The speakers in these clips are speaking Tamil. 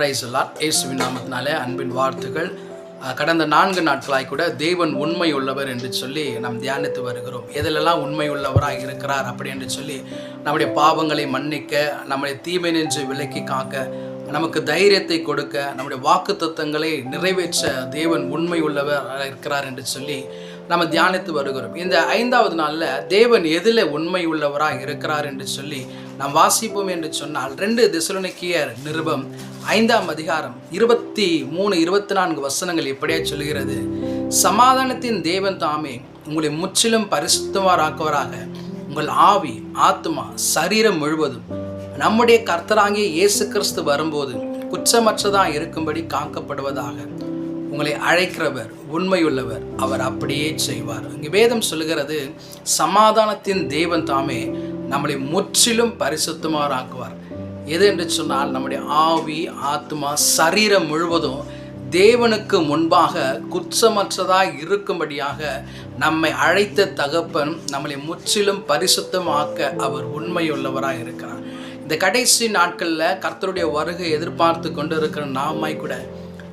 பிரைஸ் எல்லாம் இயேசுவின் நாமத்தினாலே அன்பின் வார்த்தைகள் கடந்த நான்கு நாட்களாய் கூட தேவன் உண்மை உள்ளவர் என்று சொல்லி நாம் தியானித்து வருகிறோம். எதிலெல்லாம் உண்மை உள்ளவராக இருக்கிறார் அப்படி என்று சொல்லி நம்முடைய பாவங்களை மன்னிக்க நம்முடைய தீமை நின்று விலக்கி காக்க நமக்கு தைரியத்தை கொடுக்க நம்முடைய வாக்கு தத்துவங்களை நிறைவேற்ற தேவன் உண்மை உள்ளவர் இருக்கிறார் என்று சொல்லி நம்ம தியானித்து வருகிறோம். இந்த ஐந்தாவது நாளில் தேவன் எதில் உண்மை உள்ளவராக இருக்கிறார் என்று சொல்லி நாம் வாசிப்போம் என்று சொன்னால் ரெண்டு திசுலனுக்கியர் நிருபம் ஐந்தாம் அதிகாரம் இருபத்தி மூணு இருபத்தி நான்கு வசனங்கள் இப்படியே சொல்கிறது சமாதானத்தின் தேவன் தாமே உங்களை முற்றிலும் பரிசுத்தமாராக்குவராக. உங்கள் ஆவி ஆத்மா சரீரம் முழுவதும் நம்முடைய கர்த்தராகிய இயேசு கிறிஸ்து வரும்போது குற்றமற்றதாக இருக்கும்படி காக்கப்படுவதாக. உங்களை அழைக்கிறவர் உண்மையுள்ளவர் அவர் அப்படியே செய்வார். இங்கே வேதம் சொல்லுகிறது சமாதானத்தின் தேவன் தாமே நம்மளை முற்றிலும் பரிசுத்தமாராக்குவார். எது என்று சொன்னால் நம்முடைய ஆவி ஆத்மா சரீரம் முழுவதும் தேவனுக்கு முன்பாக குற்றமற்றதாக இருக்கும்படியாக நம்மை அழைத்த தகப்பன் நம்மளை முற்றிலும் பரிசுத்தமாக்க அவர் உண்மையுள்ளவராக இருக்கிறார். இந்த கடைசி நாட்களில் கர்த்தருடைய வருகை எதிர்பார்த்து கொண்டு இருக்கிற நாமாய் கூட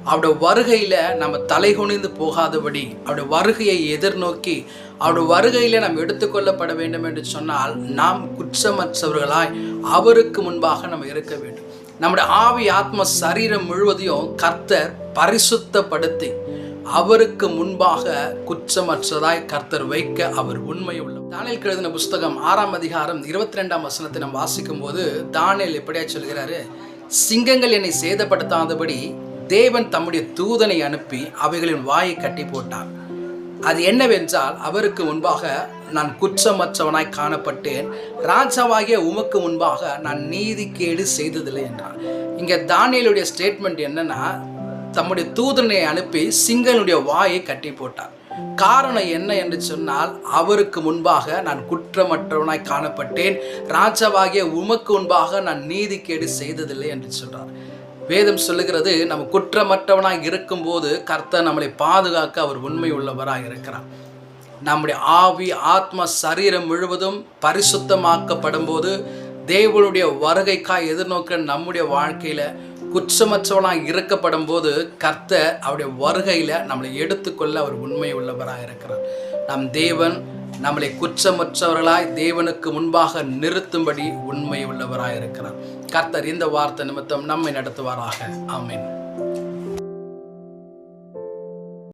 அவருடைய வருகையில் நம்ம தலை குனிந்து போகாதபடி அவருடைய வருகையை எதிர்நோக்கி அவருடைய வருகையில் நாம் எடுத்துக்கொள்ளப்பட வேண்டும் என்று சொன்னால் நாம் குற்றமற்றவர்களாய் அவருக்கு முன்பாக நம்ம இருக்க வேண்டும். நம்முடைய ஆவி ஆத்ம சரீரம் முழுவதையும் கர்த்தர் பரிசுத்தப்படுத்தி அவருக்கு முன்பாக குற்றமற்றதாய் கர்த்தர் வைக்க அவர் உண்மை உள்ள தானியல் எழுதின புஸ்தகம் ஆறாம் அதிகாரம் இருபத்தி ரெண்டாம் வசனத்தை நம்ம வாசிக்கும் போது தானியல் எப்படியா சொல்கிறாரு? சிங்கங்கள் என்னை சேதப்படுத்தாதபடி தேவன் தம்முடைய தூதனை அனுப்பி அவைகளின் வாயை கட்டி போட்டார். அது என்னவென்றால் அவருக்கு முன்பாக நான் குற்றமற்றவனாய் காணப்பட்டேன். ராஜாவாகிய உமக்கு முன்பாக நான் நீதிக்கேடு செய்ததில்லை என்றார். இங்கே தானியலுடைய ஸ்டேட்மெண்ட் என்னன்னா தம்முடைய தூதனை அனுப்பி சிங்கனுடைய வாயை கட்டி போட்டார். காரணம் என்ன என்று சொன்னால் அவருக்கு முன்பாக நான் குற்றமற்றவனாய் காணப்பட்டேன். ராஜாவாகிய உமக்கு முன்பாக நான் நீதிக்கேடு செய்ததில்லை என்று சொல்றார். வேதம் சொல்லுகிறது நம்ம குற்றமற்றவனாக இருக்கும்போது கர்த்தர் நம்மளை பாதுகாக்க அவர் உண்மை உள்ளவராக இருக்கிறார். நம்முடைய ஆவி ஆத்ம சரீரம் முழுவதும் பரிசுத்தமாக்கப்படும் போது தேவனுடைய வருகைக்காய் எதிர்நோக்க நம்முடைய வாழ்க்கையில் குற்றமற்றவனாக இருக்கப்படும் போது கர்த்தர் அவருடைய வருகையில் நம்மளை எடுத்துக்கொள்ள அவர் உண்மை உள்ளவராக இருக்கிறார். நம் தேவன் நம்மளை குற்றமற்றவர்களாய் தேவனுக்கு முன்பாக நிறுத்தும்படி உண்மை உள்ளவராய் இருக்கிறார் கர்த்தர் இந்த வார்த்தை நிமித்தம் நம்மை நடத்துவாராக. ஆமென்.